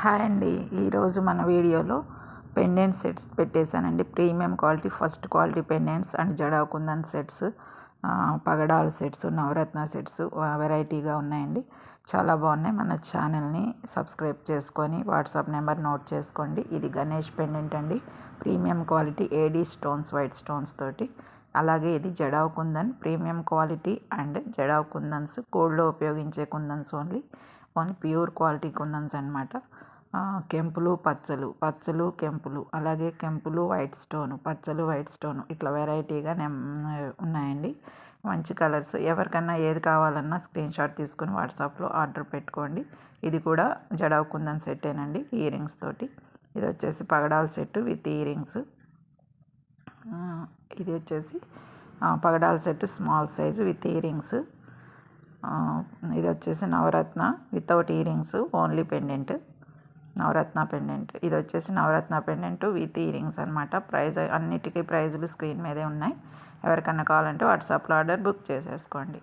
Hi అండి. ఈరోజు మన వీడియోలో పెండెంట్ సెట్స్ పెట్టేశానండి. Premium quality first quality pendants and జడాకుందన్ sets పగడాల సెట్స్ నవరత్న సెట్స్ వెరైటీగా ఉన్నాయండి. చాలా బాగున్నాయి. మన ఛానల్ని సబ్స్క్రైబ్ చేసుకొని వాట్సాప్ నెంబర్ నోట్ చేసుకోండి. ఇది గణేష్ పెండెంట్ అండి. Premium quality AD stones white stones తోటి. అలాగే ఇది jadau kundan premium quality and jadau kundans కోల్డ్లో ఉపయోగించే kundans only. Only pure quality kundans అనమాట కెంపులు పచ్చలు పచ్చలు కెంపులు అలాగే కెంపులు వైట్ స్టోను పచ్చలు వైట్ స్టోను ఇట్లా వెరైటీగా ఉన్నాయండి. మంచి కలర్స్. ఎవరికన్నా ఏది కావాలన్నా స్క్రీన్ షాట్ తీసుకుని వాట్సాప్లో ఆర్డర్ పెట్టుకోండి. ఇది కూడా జడావ్ కుందన్ సెట్టేనండి ఇయరింగ్స్ తోటి. ఇది వచ్చేసి పగడాల సెట్ విత్ ఇయరింగ్స్. ఇది వచ్చేసి పగడాల set small size with earrings. ఇది వచ్చేసి నవరత్న వితౌట్ ఇయరింగ్స్ ఓన్లీ పెండెంట్ నవరత్న పెండెంట్ ఇది వచ్చేసి నవరత్న పెండెంట్ విత్ ఇయరింగ్స్ అనమాట ప్రైజ్ అన్నిటికీ ప్రైజులు స్క్రీన్ మీదే ఉన్నాయి. ఎవరికన్నా కావాలంటే వాట్సాప్లో ఆర్డర్ బుక్ చేసేసుకోండి.